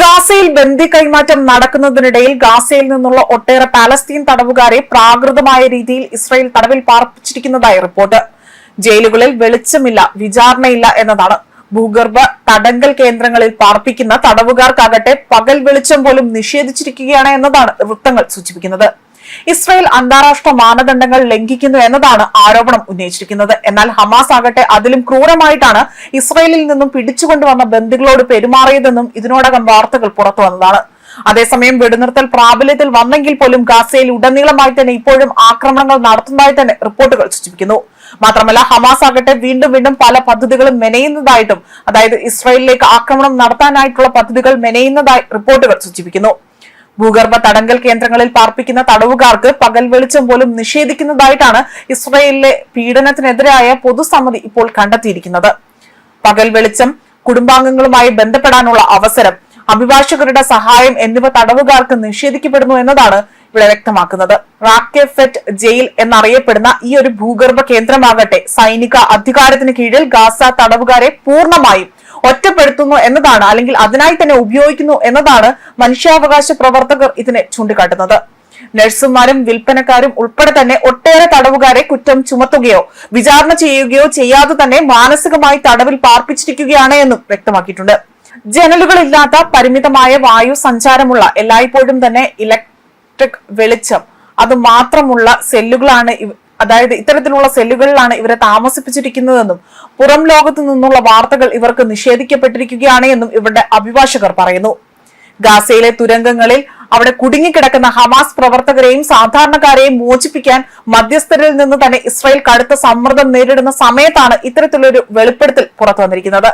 ഗാസയിൽ ബന്ദി കൈമാറ്റം നടക്കുന്നതിനിടയിൽ ഗാസയിൽ നിന്നുള്ള ഒട്ടേറെ പാലസ്തീൻ തടവുകാരെ പ്രാകൃതമായ രീതിയിൽ ഇസ്രായേൽ തടവിൽ പാർപ്പിച്ചിരിക്കുന്നതായി റിപ്പോർട്ട്. ജയിലുകളിൽ വെളിച്ചമില്ല വിചാരണയില്ല എന്നതാണ്. ഭൂഗർഭ തടങ്കൽ കേന്ദ്രങ്ങളിൽ പാർപ്പിക്കുന്ന തടവുകാർക്കാകട്ടെ പകൽ വെളിച്ചം പോലും നിഷേധിച്ചിരിക്കുകയാണ് എന്നതാണ് വൃത്തങ്ങൾ സൂചിപ്പിക്കുന്നത്. ഇസ്രായേൽ അന്താരാഷ്ട്ര മാനദണ്ഡങ്ങൾ ലംഘിക്കുന്നു എന്നതാണ് ആരോപണം ഉന്നയിച്ചിരിക്കുന്നത്. എന്നാൽ ഹമാസ് ആകട്ടെ അതിലും ക്രൂരമായിട്ടാണ് ഇസ്രയേലിൽ നിന്നും പിടിച്ചുകൊണ്ടുവന്ന ബന്ധുക്കളോട് പെരുമാറിയതെന്നും ഇതിനോടകം വാർത്തകൾ പുറത്തു വന്നതാണ്. അതേസമയം വെടിനിർത്തൽ പ്രാബല്യത്തിൽ വന്നെങ്കിൽ പോലും ഗാസയിൽ ഉടനീളമായി തന്നെ ഇപ്പോഴും ആക്രമണങ്ങൾ നടത്തുന്നതായി തന്നെ റിപ്പോർട്ടുകൾ സൂചിപ്പിക്കുന്നു. മാത്രമല്ല ഹമാസ് ആകട്ടെ വീണ്ടും വീണ്ടും പല പദ്ധതികളും മെനയുന്നതായിട്ടും അതായത് ഇസ്രയേലിലേക്ക് ആക്രമണം നടത്താനായിട്ടുള്ള പദ്ധതികൾ മെനയുന്നതായി റിപ്പോർട്ടുകൾ സൂചിപ്പിക്കുന്നു. ഭൂഗർഭ തടങ്കൽ കേന്ദ്രങ്ങളിൽ പാർപ്പിക്കുന്ന തടവുകാർക്ക് പകൽ വെളിച്ചം പോലും നിഷേധിക്കുന്നതായിട്ടാണ് ഇസ്രയേലിലെ പീഡനത്തിനെതിരായ പൊതുസമിതി ഇപ്പോൾ കണ്ടെത്തിയിരിക്കുന്നത്. പകൽ വെളിച്ചം കുടുംബാംഗങ്ങളുമായി ബന്ധപ്പെടാനുള്ള അവസരം അഭിഭാഷകരുടെ സഹായം എന്നിവ തടവുകാർക്ക് നിഷേധിക്കപ്പെടുന്നു എന്നതാണ് ഇവിടെ വ്യക്തമാക്കുന്നത്. റാക്കെഫെറ്റ് ജയിൽ എന്നറിയപ്പെടുന്ന ഈ ഒരു ഭൂഗർഭ കേന്ദ്രമാകട്ടെ സൈനിക അധികാരത്തിന് കീഴിൽ ഗാസ തടവുകാരെ പൂർണമായും ഒറ്റപ്പെടുത്തുന്നു എന്നതാണ് അല്ലെങ്കിൽ അതിനായി തന്നെ ഉപയോഗിക്കുന്നു എന്നതാണ് മനുഷ്യാവകാശ പ്രവർത്തകർ ഇതിനെ ചൂണ്ടിക്കാട്ടുന്നത്. നഴ്സുമാരും വിൽപ്പനക്കാരും ഉൾപ്പെടെ തന്നെ ഒട്ടേറെ തടവുകാരെ കുറ്റം ചുമത്തുകയോ വിചാരണ ചെയ്യുകയോ ചെയ്യാതെ തന്നെ മാനസികമായി തടവിൽ പാർപ്പിച്ചിരിക്കുകയാണ് എന്നും വ്യക്തമാക്കിയിട്ടുണ്ട്. ജനലുകളില്ലാത്ത പരിമിതമായ വായു സഞ്ചാരമുള്ള എല്ലായ്പ്പോഴും തന്നെ ഇലക്ട്രിക് വെളിച്ചം അത് മാത്രമുള്ള സെല്ലുകളാണ് അതായത് ഇത്തരത്തിലുള്ള സെല്ലുകളിലാണ് ഇവരെ താമസിപ്പിച്ചിരിക്കുന്നതെന്നും പുറം ലോകത്തു നിന്നുള്ള വാർത്തകൾ ഇവർക്ക് നിഷേധിക്കപ്പെട്ടിരിക്കുകയാണ് എന്നും ഇവരുടെ അഭിഭാഷകർ പറയുന്നു. ഗാസയിലെ തുരങ്കങ്ങളിൽ അവിടെ കുടുങ്ങിക്കിടക്കുന്ന ഹമാസ് പ്രവർത്തകരെയും സാധാരണക്കാരെയും മോചിപ്പിക്കാൻ മധ്യസ്ഥരിൽ നിന്ന് തന്നെ ഇസ്രായേൽ കടുത്ത സമ്മർദ്ദം നേരിടുന്ന സമയത്താണ് ഇത്തരത്തിലൊരു വെളിപ്പെടുത്തൽ പുറത്തു വന്നിരിക്കുന്നത്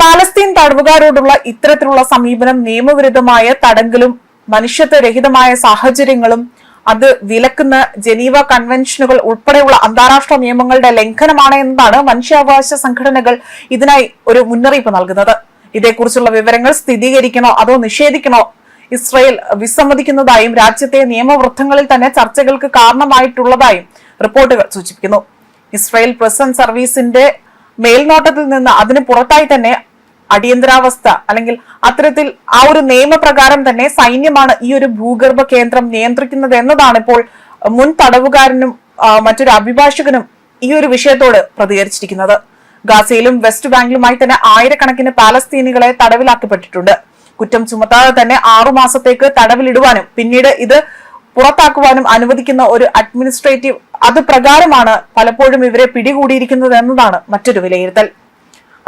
പാലസ്തീൻ തടവുകാരോടുള്ള ഇത്തരത്തിലുള്ള സമീപനം നിയമവിരുദ്ധമായ തടങ്കലും മനുഷ്യത്വരഹിതമായ സാഹചര്യങ്ങളും അത് വിലക്കുന്ന ജനീവ കൺവെൻഷനുകൾ ഉൾപ്പെടെയുള്ള അന്താരാഷ്ട്ര നിയമങ്ങളുടെ ലംഘനമാണ് എന്നതാണ് മനുഷ്യാവകാശ സംഘടനകൾ ഇതിനായി ഒരു മുന്നറിയിപ്പ് നൽകുന്നത്. ഇതേക്കുറിച്ചുള്ള വിവരങ്ങൾ സ്ഥിരീകരിക്കണോ അതോ നിഷേധിക്കണോ? ഇസ്രയേൽ വിസമ്മതിക്കുന്നതായും രാജ്യത്തെ നിയമവൃത്തങ്ങളിൽ തന്നെ ചർച്ചകൾക്ക് കാരണമായിട്ടുള്ളതായും റിപ്പോർട്ടുകൾ സൂചിപ്പിക്കുന്നു. ഇസ്രയേൽ പ്രസന്റ് സർവീസിന്റെ മേൽനോട്ടത്തിൽ നിന്ന് അതിന് പുറത്തായി തന്നെ അടിയന്തരാവസ്ഥ അല്ലെങ്കിൽ അത്തരത്തിൽ ആ ഒരു നിയമപ്രകാരം തന്നെ സൈന്യമാണ് ഈ ഒരു ഭൂഗർഭ കേന്ദ്രം നിയന്ത്രിക്കുന്നത് എന്നതാണ് ഇപ്പോൾ മുൻ തടവുകാരനും മറ്റൊരു അഭിഭാഷകനും ഈ ഒരു വിഷയത്തോട് പ്രതികരിച്ചിരിക്കുന്നത്. ഗാസയിലും വെസ്റ്റ് ബാങ്കിലുമായി തന്നെ ആയിരക്കണക്കിന് പാലസ്തീനികളെ തടവിലാക്കപ്പെട്ടിട്ടുണ്ട്. കുറ്റം ചുമത്താതെ തന്നെ ആറു മാസത്തേക്ക് തടവിലിടുവാനും പിന്നീട് ഇത് പുറത്താക്കുവാനും അനുവദിക്കുന്ന ഒരു അഡ്മിനിസ്ട്രേറ്റീവ് അത് പ്രകാരമാണ് പലപ്പോഴും ഇവരെ പിടികൂടിയിരിക്കുന്നത് എന്നതാണ് മറ്റൊരു വിലയിരുത്തൽ.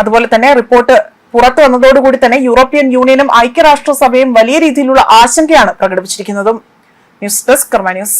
അതുപോലെ തന്നെ റിപ്പോർട്ട് പുറത്തു വന്നതോടുകൂടി തന്നെ യൂറോപ്യൻ യൂണിയനും ഐക്യരാഷ്ട്രസഭയും വലിയ രീതിയിലുള്ള ആശങ്കയാണ് പ്രകടിപ്പിച്ചിരിക്കുന്നതും. News desk Karma news.